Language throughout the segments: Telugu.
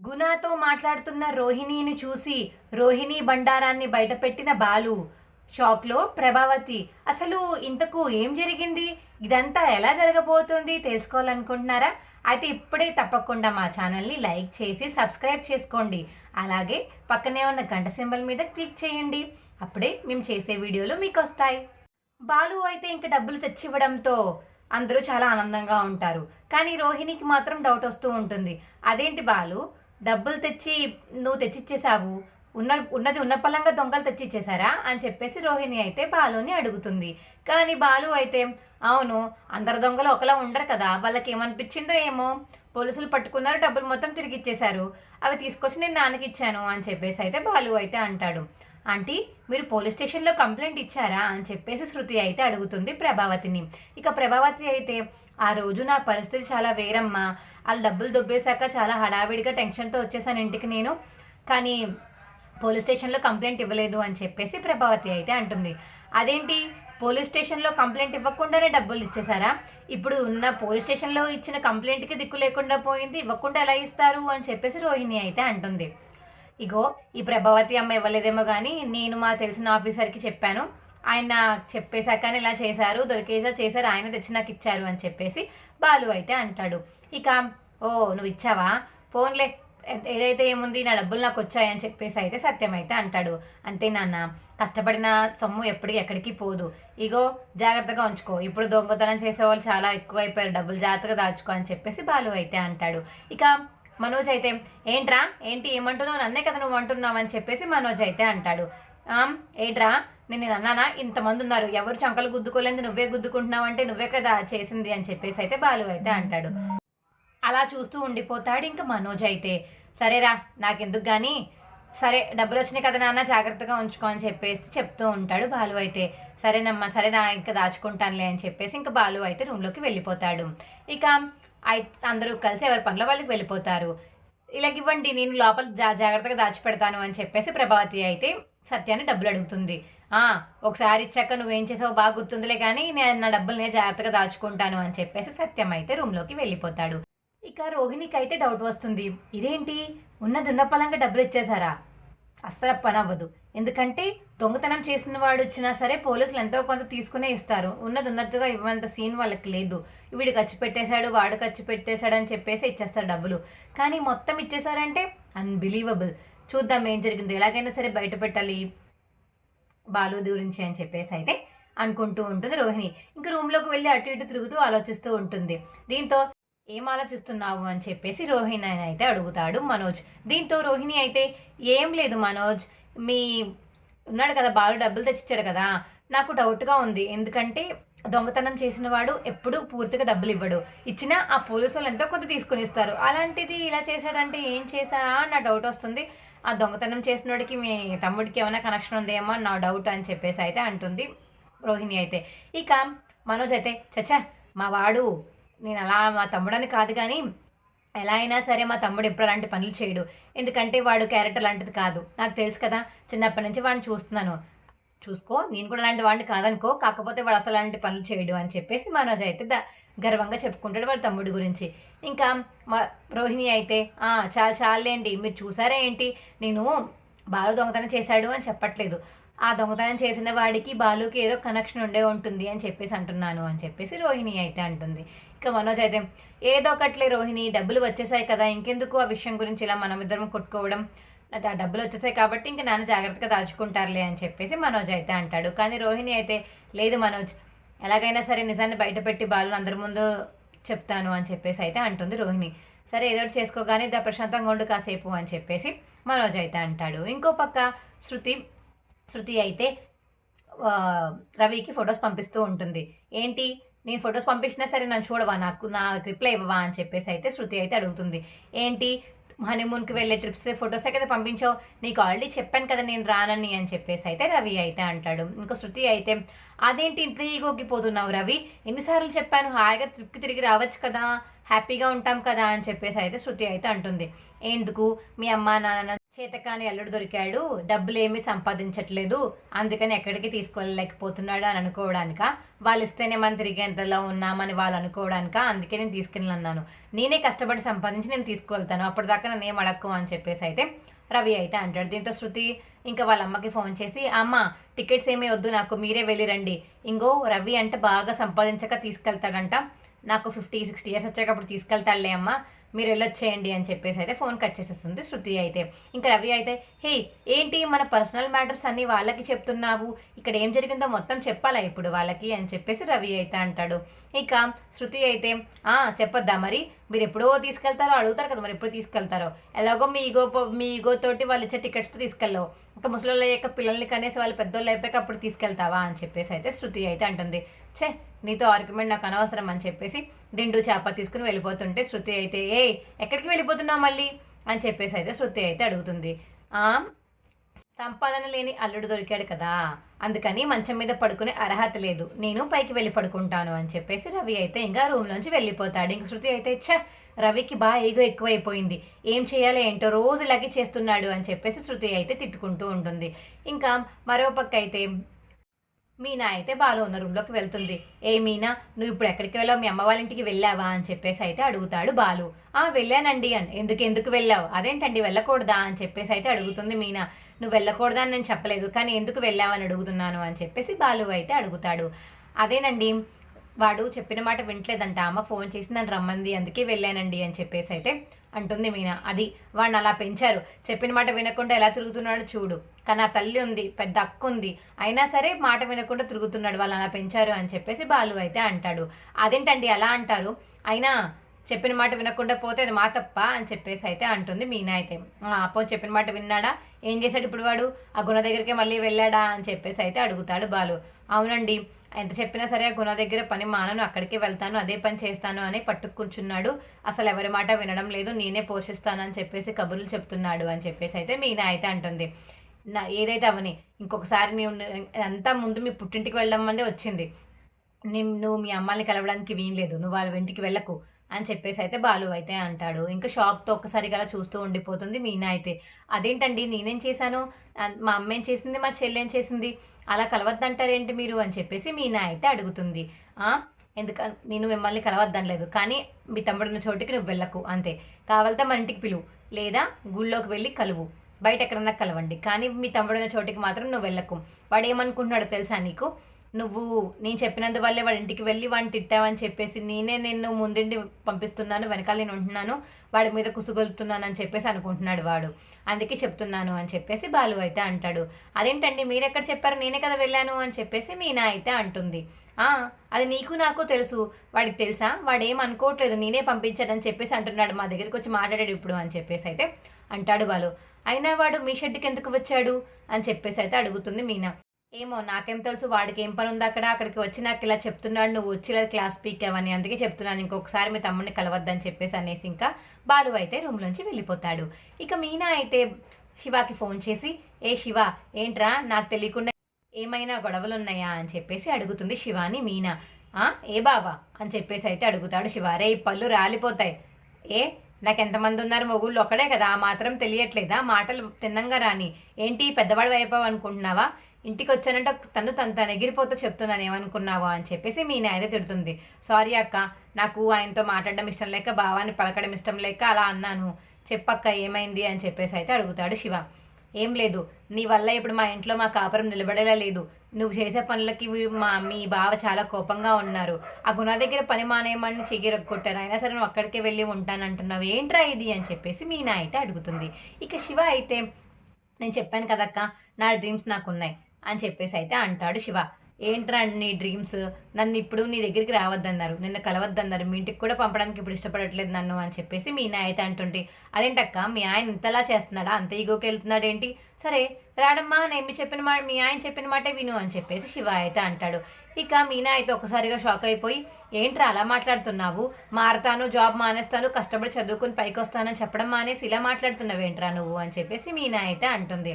గుణాతో మాట్లాడుతున్న రోహిణిని చూసి రోహిణి బండారాన్ని బయటపెట్టిన బాలు షాక్లో ప్రభావతి అసలు ఇంతకు ఏం జరిగింది? ఇదంతా ఎలా జరగబోతుంది? తెలుసుకోవాలనుకుంటున్నారా? అయితే ఇప్పుడే తప్పకుండా మా ఛానల్ని లైక్ చేసి సబ్స్క్రైబ్ చేసుకోండి. అలాగే పక్కనే ఉన్న గంట సింబల్ మీద క్లిక్ చేయండి. అప్పుడే మేము చేసే వీడియోలు మీకు వస్తాయి బాలు అయితే ఇంక డబ్బులు తెచ్చివ్వడంతో అందరూ చాలా ఆనందంగా ఉంటారు. కానీ రోహిణికి మాత్రం డౌట్ వస్తూ ఉంటుంది. అదేంటి బాలు? డబ్బులు తెచ్చి నువ్వు తెచ్చిచ్చేసావు. ఉన్న ఉన్నది ఉన్న పలంగా దొంగలు తెచ్చిచ్చేసారా అని చెప్పేసి రోహిణి అయితే బాలుని అడుగుతుంది. కానీ బాలు అయితే అవును అందరు దొంగలు ఒకలా ఉండరు కదా. వాళ్ళకి ఏమనిపించిందో ఏమో. పోలీసులు పట్టుకున్నారు డబ్బులు మొత్తం తిరిగి ఇచ్చేశారు అవి తీసుకొచ్చి నేను నాన్నకి ఇచ్చాను అని చెప్పేసి అయితే బాలు అయితే అంటాడు. ఆంటీ మీరు పోలీస్ స్టేషన్లో కంప్లైంట్ ఇచ్చారా అని చెప్పేసి శృతి అయితే అడుగుతుంది ప్రభావతిని. ఇక ప్రభావతి అయితే ఆ రోజు నా పరిస్థితి చాలా వేరమ్మా. వాళ్ళు డబ్బులు దొబ్బేశాక చాలా హడావిడిగా టెన్షన్తో వచ్చేసాను ఇంటికి నేను. కానీ పోలీస్ స్టేషన్లో కంప్లైంట్ ఇవ్వలేదు అని చెప్పేసి ప్రభావతి అయితే అంటుంది. అదేంటి? పోలీస్ స్టేషన్లో కంప్లైంట్ ఇవ్వకుండానే డబ్బులు ఇచ్చేసారా ఇప్పుడు ఉన్న పోలీస్ స్టేషన్లో ఇచ్చిన కంప్లైంట్కి దిక్కు లేకుండా పోయింది. ఇవ్వకుండా ఎలా ఇస్తారు? అని చెప్పేసి రోహిణి అయితే అంటుంది. ఇగో ఈ ప్రభావతి అమ్మ ఇవ్వలేదేమో కానీ నేను మా తెలిసిన ఆఫీసర్కి చెప్పాను. ఆయన చెప్పేశాకనే ఇలా చేశారు దొరికేసా చేశారు ఆయన తెచ్చి నాకు ఇచ్చారు అని చెప్పేసి బాలు అయితే అంటాడు. ఇక ఓ నువ్వు ఇచ్చావా? ఫోన్లే ఏదైతే ఏముంది నా డబ్బులు నాకు వచ్చాయని చెప్పేసి అయితే సత్యం అయితే అంటాడు. అంతే నాన్న కష్టపడిన సొమ్ము ఎప్పటికి ఎక్కడికి పోదు. ఇగో జాగ్రత్తగా ఉంచుకో. ఇప్పుడు దొంగతనం చేసేవాళ్ళు చాలా ఎక్కువైపోయారు డబ్బులు జాగ్రత్తగా దాచుకో అని చెప్పేసి బాలు అయితే అంటాడు. ఇక మనోజ్ అయితే ఏంట్రా? ఏంటి ఏమంటున్నావు? నన్నే కదా నువ్వు అంటున్నావు అని చెప్పేసి మనోజ్ అయితే అంటాడు. ఏంట్రా? నేను అన్నానా? ఇంతమంది ఉన్నారు. ఎవరు చంకలు గుద్దుకోలేదు. నువ్వే గుద్దుకుంటున్నావు అంటే నువ్వే కదా చేసింది అని చెప్పేసి అయితే బాలు అయితే అంటాడు. అలా చూస్తూ ఉండిపోతాడు ఇంకా మనోజ్ అయితే. సరేరా నాకెందుకు కానీ సరే డబ్బులు వచ్చినాయి కదా నాన్న జాగ్రత్తగా ఉంచుకో అని చెప్పేసి చెప్తూ ఉంటాడు బాలు అయితే. సరేనమ్మా సరే నా ఇంకా దాచుకుంటానులే అని చెప్పేసి ఇంకా బాలు అయితే రూమ్లోకి వెళ్ళిపోతాడు. ఇక అందరూ కలిసి ఎవరి పనిలో వాళ్ళకి వెళ్ళిపోతారు. ఇలాగ ఇవ్వండి నేను లోపల జా జాగ్రత్తగా దాచిపెడతాను అని చెప్పేసి ప్రభావతి అయితే సత్యాన్ని డబ్బులు అడుగుతుంది. ఒకసారి ఇచ్చాక నువ్వేం చేసావు బాగా గుర్తుందిలే కానీ నేను నా డబ్బులు నేను జాగ్రత్తగా దాచుకుంటాను అని చెప్పేసి సత్యం అయితే రూమ్లోకి వెళ్ళిపోతాడు. ఇక రోహిణికి అయితే డౌట్ వస్తుంది. ఇదేంటి? ఉన్నది ఉన్న పలంగా డబ్బులు ఇచ్చేసారా అస్సలు పని అవ్వదు ఎందుకంటే దొంగతనం చేసిన వాడు వచ్చినా సరే పోలీసులు ఎంతో కొంత తీసుకునే ఇస్తారు. ఉన్నది ఉన్నట్టుగా ఇవ్వంత సీన్ వాళ్ళకి లేదు. వీడు ఖర్చు పెట్టేశాడు వాడు ఖర్చు పెట్టేశాడు అని చెప్పేసి ఇచ్చేస్తారు డబ్బులు. కానీ మొత్తం ఇచ్చేసారంటే అన్బిలీవబుల్ చూద్దాం ఏం జరిగింది. ఎలాగైనా సరే బయట పెట్టాలి బాలు గురించి అని చెప్పేసి అయితే అనుకుంటూ ఉంటుంది రోహిణి. ఇంకా రూమ్లోకి వెళ్ళి అటు ఇటు తిరుగుతూ ఆలోచిస్తూ ఉంటుంది. దీంతో ఏం ఆలోచిస్తున్నావు? అని చెప్పేసి రోహిణి అయితే అడుగుతాడు మనోజ్. దీంతో రోహిణి అయితే ఏం లేదు మనోజ్. మీ ఉన్నాడు కదా బాలు డబ్బులు తెచ్చిచ్చాడు కదా నాకు డౌట్గా ఉంది. ఎందుకంటే దొంగతనం చేసిన వాడు ఎప్పుడు పూర్తిగా డబ్బులు ఇవ్వడు. ఇచ్చినా ఆ పోలీసు వాళ్ళు ఎంతో కొంత తీసుకుని ఇస్తారు అలాంటిది ఇలా చేశాడంటే ఏం చేశా అని నా డౌట్ వస్తుంది. ఆ దొంగతనం చేసిన వాడికి మీ తమ్ముడికి ఏమైనా కనెక్షన్ ఉందేమో నా డౌట్ అని చెప్పేసి అయితే అంటుంది రోహిణి అయితే. ఇక మనోజ్ అయితే చచ్చా మా వాడు నేను అలా మా తమ్ముడని కాదు కానీ ఎలా అయినా సరే మా తమ్ముడు ఎప్పుడు అలాంటి పనులు చేయడు. ఎందుకంటే వాడు క్యారెక్టర్ లాంటిది కాదు. నాకు తెలుసు కదా చిన్నప్పటి నుంచి వాడిని చూస్తున్నాను. చూసుకో నేను కూడా అలాంటి వాడిని కాదనుకో కాకపోతే వాడు అసలు అలాంటి పనులు చేయడు అని చెప్పేసి మనోజ్ అయితే ద- గర్వంగా చెప్పుకుంటాడు వాడు తమ్ముడి గురించి. ఇంకా మా రోహిణి అయితే చాలా చాలు మీరు చూసారా ఏంటి? నేను బాలు దొంగతనం చేశాడు అని చెప్పట్లేదు. ఆ దొంగతనం చేసిన వాడికి బాలుకి ఏదో కనెక్షన్ ఉండే ఉంటుంది అని చెప్పేసి అంటున్నాను అని చెప్పేసి రోహిణి అయితే అంటుంది. ఇక మనోజ్ అయితే ఏదో ఒకట్లే రోహిణి డబ్బులు వచ్చేసాయి కదా ఇంకెందుకు ఆ విషయం గురించి ఇలా మనం ఇద్దరం కొట్టుకోవడం? అంటే ఆ డబ్బులు వచ్చేసాయి కాబట్టి ఇంక నాన్న జాగ్రత్తగా దాచుకుంటారులే అని చెప్పేసి మనోజ్ అయితే అంటాడు. కానీ రోహిణి అయితే లేదు మనోజ్ ఎలాగైనా సరే నిజాన్ని బయటపెట్టి బాలు అందరి ముందు చెప్తాను అని చెప్పేసి అయితే అంటుంది రోహిణి. సరే ఏదో ఒకటి చేసుకోగానే దా ప్రశాంతంగా ఉండు కాసేపు అని చెప్పేసి మనోజ్ అయితే అంటాడు. ఇంకో పక్క శృతి శృతి అయితే రవికి ఫొటోస్ పంపిస్తూ ఉంటుంది. ఏంటి? నేను ఫొటోస్ పంపించినా సరే నన్ను చూడవా? నాకు నా రిప్లై ఇవ్వవా? అని చెప్పేసి అయితే శృతి అయితే అడుగుతుంది. ఏంటి? హనీమూన్కి వెళ్ళే ట్రిప్స్ ఫొటోసే కదా పంపించావు? నీకు ఆల్రెడీ చెప్పాను కదా నేను రానని అని చెప్పేసి అయితే రవి అయితే అంటాడు. ఇంకా శృతి అయితే అదేంటి ఇంత ఈగోగిపోతున్నావు రవి? ఎన్నిసార్లు చెప్పాను హాయిగా ట్రిప్కి తిరిగి రావచ్చు కదా? హ్యాపీగా ఉంటాం కదా? అని చెప్పేసి అయితే శృతి అయితే అంటుంది. ఎందుకు? మీ అమ్మ నాన్న చేతకాని అల్లుడు దొరికాడు. డబ్బులేమీ సంపాదించట్లేదు. అందుకని ఎక్కడికి తీసుకెళ్ళలేకపోతున్నాడు అని అనుకోవడానిక? వాళ్ళు ఇస్తేనే మనం తిరిగేంతలో ఉన్నామని వాళ్ళు అనుకోవడానిక? అందుకే నేను తీసుకెళ్ళన్నాను నేనే కష్టపడి సంపాదించి నేను తీసుకువెళ్తాను. అప్పటిదాకా నన్ను ఏం అడక్కు అని చెప్పేసి అయితే రవి అయితే అంటాడు. దీంతో శృతి ఇంకా వాళ్ళ అమ్మకి ఫోన్ చేసి అమ్మ టికెట్స్ ఏమీ వద్దు నాకు మీరే వెళ్ళిరండి ఇంకో రవి అంటే బాగా సంపాదించక తీసుకెళ్తాడంట. నాకు ఫిఫ్టీ సిక్స్టీ ఇయర్స్ వచ్చేటప్పుడు తీసుకెళ్తాడులే అమ్మ మీరు వెళ్ళొచ్చేయండి అని చెప్పేసి అయితే ఫోన్ కట్ చేసేస్తుంది శృతి అయితే. ఇంకా రవి అయితే హే ఏంటి మన పర్సనల్ మ్యాటర్స్ అన్నీ వాళ్ళకి చెప్తున్నావు? ఇక్కడ ఏం జరిగిందో మొత్తం చెప్పాలా ఇప్పుడు వాళ్ళకి? అని చెప్పేసి రవి అయితే అంటాడు. ఇక శృతి అయితే ఆ చెప్పొద్దా మరి? మీరు ఎప్పుడో తీసుకెళ్తారో అడుగుతారు కదా మరి ఎప్పుడు తీసుకెళ్తారో? ఎలాగో మీ ఈగో మీ ఈగో తోటి వాళ్ళు ఇచ్చే టికెట్స్తో తీసుకెళ్ళవు. ఇంకా ముసలోళ్ళు అయ్యాక పిల్లల్ని కనేసి వాళ్ళు పెద్దోళ్ళు అయిపోయాక అప్పుడు తీసుకెళ్తావా అని చెప్పేసి అయితే శృతి అయితే అంటుంది. ఛే నీతో ఆర్గ్యుమెంట్ నాకు అనవసరం అని చెప్పేసి దిండు చేప తీసుకుని వెళ్ళిపోతుంటే శృతి అయితే ఏ ఎక్కడికి వెళ్ళిపోతున్నావు మళ్ళీ? అని చెప్పేసి అయితే శృతి అయితే అడుగుతుంది. సంపాదన లేని అల్లుడు దొరికాడు కదా. అందుకని మంచం మీద పడుకునే అర్హత లేదు. నేను పైకి వెళ్ళి పడుకుంటాను అని చెప్పేసి రవి అయితే ఇంకా రూమ్లోంచి వెళ్ళిపోతాడు. ఇంక శృతి అయితే ఛ రవికి బాగా ఈగో ఎక్కువైపోయింది. ఏం చేయాలో ఏంటో రోజు ఇలాగే చేస్తున్నాడు అని చెప్పేసి శృతి అయితే తిట్టుకుంటూ ఉంటుంది. ఇంకా మరో పక్క అయితే మీనా అయితే బాలు ఉన్న రూమ్లోకి వెళ్తుంది. ఏ మీనా నువ్వు ఇప్పుడు ఎక్కడికి వెళ్ళావు? మీ అమ్మ వాళ్ళ ఇంటికి వెళ్ళావా? అని చెప్పేసి అయితే అడుగుతాడు బాలు. ఆ వెళ్ళానండి అని ఎందుకు ఎందుకు వెళ్ళావు? అదేంటండి వెళ్ళకూడదా? అని చెప్పేసి అయితే అడుగుతుంది మీనా. నువ్వు వెళ్ళకూడదా అని నేను చెప్పలేదు కానీ ఎందుకు వెళ్ళావని అడుగుతున్నాను? అని చెప్పేసి బాలు అయితే అడుగుతాడు. అదేనండి వాడు చెప్పిన మాట వింటలేదంట. అమ్మ ఫోన్ చేసి నన్ను రమ్మంది అందుకే వెళ్ళానండి అని చెప్పేసి అయితే అంటుంది మీనా. అది వాడిని అలా పెంచారు. చెప్పిన మాట వినకుండా ఎలా తిరుగుతున్నాడు చూడు. కానీ ఆ తల్లి ఉంది పెద్ద అక్క ఉంది. అయినా సరే మాట వినకుండా తిరుగుతున్నాడు వాళ్ళు అలా పెంచారు అని చెప్పేసి బాలు అయితే అంటాడు. అదేంటండి అలా అంటారు? అయినా చెప్పిన మాట వినకుండా పోతే అది మా తప్ప అని చెప్పేసి అయితే అంటుంది మీనా అయితే. అప్పో చెప్పిన మాట విన్నాడా? ఏం చేశాడు ఇప్పుడు వాడు? ఆ గుణ దగ్గరికి మళ్ళీ వెళ్ళాడా అని చెప్పేసి అయితే అడుగుతాడు బాలు. అవునండి ఎంత చెప్పినా సరే గుణ దగ్గర పని మానను అక్కడికి వెళ్తాను అదే పని చేస్తాను అని పట్టుకుంటున్నాడు అసలు ఎవరి మాట వినడం లేదు నేనే పోషిస్తానని చెప్పేసి కబుర్లు చెప్తున్నాడు అని చెప్పేసి అయితే మీనా అయితే అంటుంది. నా ఏదైతే అవని ఇంకొకసారి నేను అంతా ముందు మీ పుట్టింటికి వెళ్ళడం వచ్చింది. నువ్వు మీ అమ్మాయిని కలవడానికి వీయలేదు నువ్వు వాళ్ళ ఇంటికి వెళ్ళకు. అని చెప్పేసి అయితే బాలు అయితే అంటాడు. ఇంకా షాక్తో ఒక్కసారిగా అలా చూస్తూ ఉండిపోతుంది మీనా అయితే. అదేంటండి? నేనేం చేశాను? మా అమ్మ ఏం చేసింది? మా చెల్లి ఏం చేసింది? అలా కలవద్దంటారేంటి మీరు? అని చెప్పేసి మీనా అయితే అడుగుతుంది. ఎందుక నేను మిమ్మల్ని కలవద్దనలేదు కానీ మీ తమ్ముడున్న చోటికి నువ్వు వెళ్ళకు. అంతే. కావాలంటే మన ఇంటికి పిలువు. లేదా గుళ్ళోకి వెళ్ళి కలువు. బయట ఎక్కడన్నా కలవండి. కానీ మీ తమ్ముడున్న చోటికి మాత్రం నువ్వు వెళ్ళకు. వాడు ఏమనుకుంటున్నాడో తెలుసా నీకు? నువ్వు నేను చెప్పినందువల్లే వాడి ఇంటికి వెళ్ళి వాడిని తిట్టావని చెప్పేసి నేనే నిన్ను ముందుండి పంపిస్తున్నాను వెనకాల నేను ఉంటున్నాను వాడి మీద కుసుగొలుతున్నాను అని చెప్పేసి అనుకుంటున్నాడు వాడు. అందుకే చెప్తున్నాను అని చెప్పేసి బాలు అయితే అంటాడు. అదేంటండి మీరు ఎక్కడ చెప్పారు? నేనే కదా వెళ్ళాను అని చెప్పేసి మీనా అయితే అంటుంది. అది నీకు నాకు తెలుసు. వాడికి తెలుసా? వాడు ఏం అనుకోవట్లేదు. నేనే పంపించానని చెప్పేసి అంటున్నాడు. మా దగ్గరికి వచ్చి మాట్లాడాడు ఇప్పుడు అని చెప్పేసి అయితే అంటాడు బాలు. అయినా వాడు మీ షెడ్కి ఎందుకు వచ్చాడు? అని చెప్పేసి అయితే అడుగుతుంది మీనా. ఏమో నాకేం తెలుసు వాడికి ఏం పని ఉంది అక్కడ అక్కడికి వచ్చి నాకు ఇలా చెప్తున్నాడు నువ్వు వచ్చి ఇలా క్లాస్ పీకావని అందుకే చెప్తున్నాను ఇంకొకసారి మీ తమ్ముడిని కలవద్దని చెప్పేసి అనేసి ఇంకా బాలు అయితే రూమ్లోంచి వెళ్ళిపోతాడు. ఇక మీనా అయితే శివాకి ఫోన్ చేసి ఏ శివ ఏంట్రా? నాకు తెలియకుండా ఏమైనా గొడవలు ఉన్నాయా అని చెప్పేసి అడుగుతుంది శివాని మీనా. ఏ బావా? అని చెప్పేసి అయితే అడుగుతాడు శివ. రే పళ్ళు రాలిపోతాయి. ఏ? నాకు ఎంతమంది ఉన్నారు? మొగుళ్ళు ఒక్కడే కదా ఆ మాత్రం తెలియట్లేదా? మాటలు తిన్నంగా రాని. ఏంటి పెద్దవాడు అయిపోవు అనుకుంటున్నావా ఇంటికి వచ్చానంటే తను తను తను ఎగిరిపోతూ చెప్తున్నాను ఏమనుకున్నావా? అని చెప్పేసి మీ నాయన తిడుతుంది. సారీ అక్క నాకు ఆయనతో మాట్లాడడం ఇష్టం లేక భావాన్ని పలకడం ఇష్టం లేక అలా అన్నాను. చెప్పక్క ఏమైంది? అని చెప్పేసి అయితే అడుగుతాడు శివ. ఏం లేదు నీ వల్ల ఇప్పుడు మా ఇంట్లో మా కాపురం నిలబడేలా లేదు. నువ్వు చేసే పనులకి మా మీ బావ చాలా కోపంగా ఉన్నారు. ఆ గుణ దగ్గర పని మానేయమని చెగిరగొట్టారు అయినా సరే నువ్వు అక్కడికే వెళ్ళి ఉంటానంటున్నావు. ఏంట్రా ఇది? అని చెప్పేసి మీనా అయితే అడుగుతుంది. ఇక శివ అయితే నేను చెప్పాను కదక్క నా డ్రీమ్స్ నాకు ఉన్నాయి అని చెప్పేసి అయితే అంటాడు శివ. ఏంట్రా నీ డ్రీమ్స్ నన్ను ఇప్పుడు నీ దగ్గరికి రావద్దన్నారు. నిన్ను కలవద్దన్నారు. మీ ఇంటికి కూడా పంపడానికి ఇప్పుడు ఇష్టపడట్లేదు నన్ను అని చెప్పేసి మీ నాయ అయితే అంటుంటే అదేంటక్క? మీ ఆయన ఇంతలా చేస్తున్నాడా? అంత ఈగోకి వెళ్తున్నాడు ఏంటి సరే రాడమ్మా నేను చెప్పిన మాట మీ ఆయన చెప్పిన మాటే విను అని చెప్పేసి శివ అయితే అంటాడు. ఇక మీనా అయితే ఒకసారిగా షాక్ అయిపోయి ఏంట్రా అలా మాట్లాడుతున్నావు? మారతాను జాబ్ మానేస్తాను కష్టపడి చదువుకుని పైకి వస్తానని చెప్పడం మానేసి ఇలా మాట్లాడుతున్నావు ఏంట్రా నువ్వు? అని చెప్పేసి మీనా అయితే అంటుంది.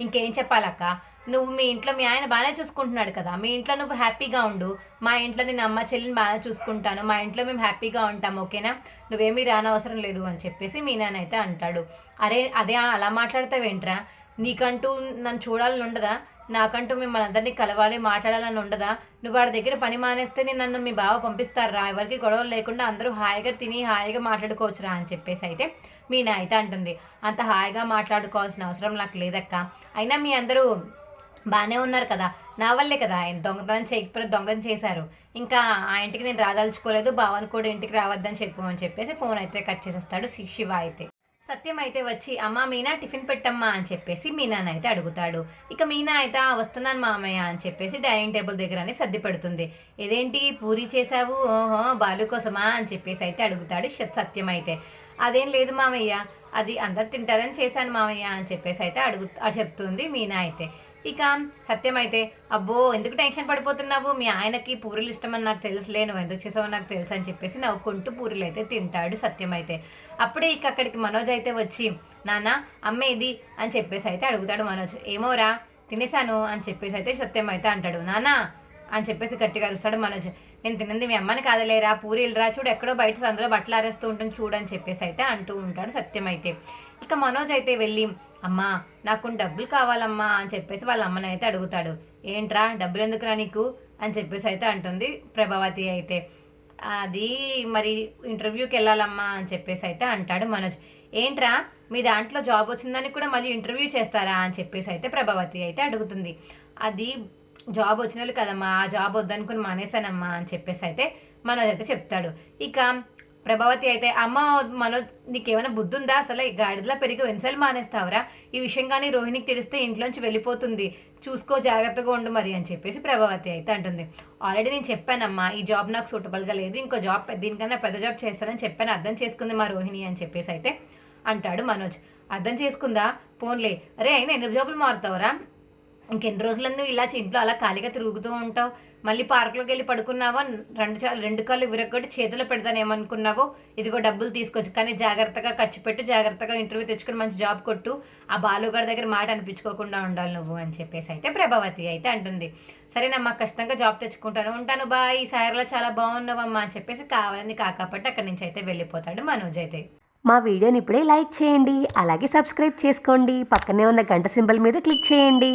ఇంకేం చెప్పాలక్క? నువ్వు మీ ఇంట్లో మీ ఆయన బాగానే చూసుకుంటున్నాడు కదా. మీ ఇంట్లో నువ్వు హ్యాపీగా ఉండు. మా ఇంట్లో నేను అమ్మ చెల్లిని బాగానే చూసుకుంటాను. మా ఇంట్లో మేము హ్యాపీగా ఉంటాం ఓకేనా? నువ్వేమీ రానవసరం లేదు అని చెప్పేసి మీ నాన్న అయితే అంటాడు. అరే అదే అలా మాట్లాడతావేంట్రా? నీకంటూ నన్ను చూడాలని ఉండదా? నాకంటూ మిమ్మల్ని అందరినీ కలవాలి మాట్లాడాలని ఉండదా? నువ్వు వాడి దగ్గర పని మానేస్తే నేను నన్ను మీ బావ పంపిస్తారా? ఎవరికి గొడవలు లేకుండా అందరూ హాయిగా తిని హాయిగా మాట్లాడుకోవచ్చురా అని చెప్పేసి అయితే మీ నా అయితే అంటుంది. అంత హాయిగా మాట్లాడుకోవాల్సిన అవసరం నాకు లేదక్క. అయినా మీ అందరూ బాగానే ఉన్నారు కదా. నా వల్లే కదా. ఆయన దొంగతనం చేయకపోతే దొంగతనం చేశారు. ఇంకా ఆ ఇంటికి నేను రాదలుచుకోలేదు. బావని కూడా ఇంటికి రావద్దని చెప్పు అని చెప్పేసి ఫోన్ అయితే కట్ చేసేస్తాడు శివ అయితే. సత్యం అయితే వచ్చి అమ్మ మీనా టిఫిన్ పెట్టమ్మా అని చెప్పేసి మీనాని అయితే అడుగుతాడు. ఇక మీనా అయితే వస్తున్నాను మామయ్య అని చెప్పేసి డైనింగ్ టేబుల్ దగ్గరనే సర్ది పెడుతుంది. ఇదేంటి? పూరి చేసావు ఓహో బాలు కోసమా? అని చెప్పేసి అయితే అడుగుతాడు సత్యం అయితే అదేం లేదు మామయ్య. అది అందరు తింటారని చేశాను మామయ్య అని చెప్పేసి అయితే అడుగు చెప్తుంది మీనా అయితే. ఇక సత్యం అయితే అబ్బో ఎందుకు టెన్షన్ పడిపోతున్నావు? మీ ఆయనకి పూరీలు ఇష్టమని నాకు తెలుసులే నువ్వు ఎందుకు చేసావో నాకు తెలుసు అని చెప్పేసి నవ్వుకుంటూ పూరీలు అయితే తింటాడు సత్యం అయితే అప్పుడే ఇక అక్కడికి మనోజ్ అయితే వచ్చి నాన్న అమ్మ ఇది అని చెప్పేసి అయితే అడుగుతాడు మనోజ్. ఏమోరా తినేసాను అని చెప్పేసి అయితే సత్యం అయితే అంటాడు. నానా అని చెప్పేసి గట్టిగా అరుస్తాడు మనోజ్. నేను తినింది మీ అమ్మని కాదలేరా పూరీలు రా చూడు ఎక్కడో బయట అందులో బట్టలు ఆరేస్తూ ఉంటుంది చూడని చెప్పేసి అయితే అంటూ ఉంటాడు సత్యం అయితే ఇక మనోజ్ అయితే వెళ్ళి అమ్మా నాకు డబ్బులు కావాలమ్మా అని చెప్పేసి వాళ్ళ అమ్మని అయితే అడుగుతాడు. ఏంట్రా డబ్బులు ఎందుకురా నీకు? అని చెప్పేసి అయితే అంటుంది ప్రభావతి అయితే. అది మరి ఇంటర్వ్యూకి వెళ్ళాలమ్మా అని చెప్పేసి అయితే అంటాడు మనోజ్. ఏంట్రా మీ దాంట్లో జాబ్ వచ్చిందని కూడా మళ్ళీ ఇంటర్వ్యూ చేస్తారా అని చెప్పేసి అయితే ప్రభావతి అయితే అడుగుతుంది. అది జాబ్ వచ్చిన వాళ్ళు కదమ్మా ఆ జాబ్ వద్దనుకుని మానేశానమ్మా అని చెప్పేసి అయితే మనోజ్ అయితే చెప్తాడు. ఇక ప్రభావతి అయితే అమ్మ మనో నీకేమైనా బుద్ధి ఉందా అసలు ఈ గాడిదలా పెరిగి వెన్సలు మానేస్తావురా? ఈ విషయం కానీ రోహిణికి తెలిస్తే ఇంట్లోంచి వెళ్ళిపోతుంది. చూసుకో జాగ్రత్తగా ఉండు మరి అని చెప్పేసి ప్రభావతి అయితే అంటుంది. ఆల్రెడీ నేను చెప్పానమ్మా ఈ జాబ్ నాకు సూటబుల్గా లేదు. ఇంకో జాబ్ పెద్ద- దీనికన్నా పెద్ద జాబ్ చేస్తానని చెప్పాను. అర్థం చేసుకుంది మా రోహిణి అని చెప్పేసి అయితే అంటాడు మనోజ్. అర్థం చేసుకుందా? పోన్లే. అరే అయినా ఎన్ని జాబులు మారుతావురా? ఇంకెన్ని రోజులన్నీ ఇలా ఇంట్లో అలా ఖాళీగా తిరుగుతూ ఉంటావు. మళ్ళీ పార్కులోకి వెళ్ళి పడుకున్నావో? రెండు రెండు కాళ్ళు విరగొట్టి చేతిలో పెడతానేమనుకున్నావో? ఇదిగో డబ్బులు తీసుకొచ్చు కానీ జాగ్రత్తగా ఖర్చు పెట్టు జాగ్రత్తగా ఇంటర్వ్యూ తెచ్చుకుని మంచి జాబ్ కొట్టు. ఆ బాలుగారి దగ్గర మాట అనిపించుకోకుండా ఉండాలి నువ్వు అని చెప్పేసి అయితే ప్రభావతి అయితే అంటుంది. సరేనమ్మా కష్టంగా జాబ్ తెచ్చుకుంటాను. ఉంటాను బా ఈ సాయర్లో చాలా బాగున్నావమ్మా అని చెప్పేసి కావాలని కాకపోతే అక్కడి నుంచి అయితే వెళ్ళిపోతాడు మనోజ్ అయితే. మా వీడియోని ఇప్పుడే లైక్ చేయండి అలాగే సబ్స్క్రైబ్ చేసుకోండి. పక్కనే ఉన్న గంట సింబల్ మీద క్లిక్ చేయండి.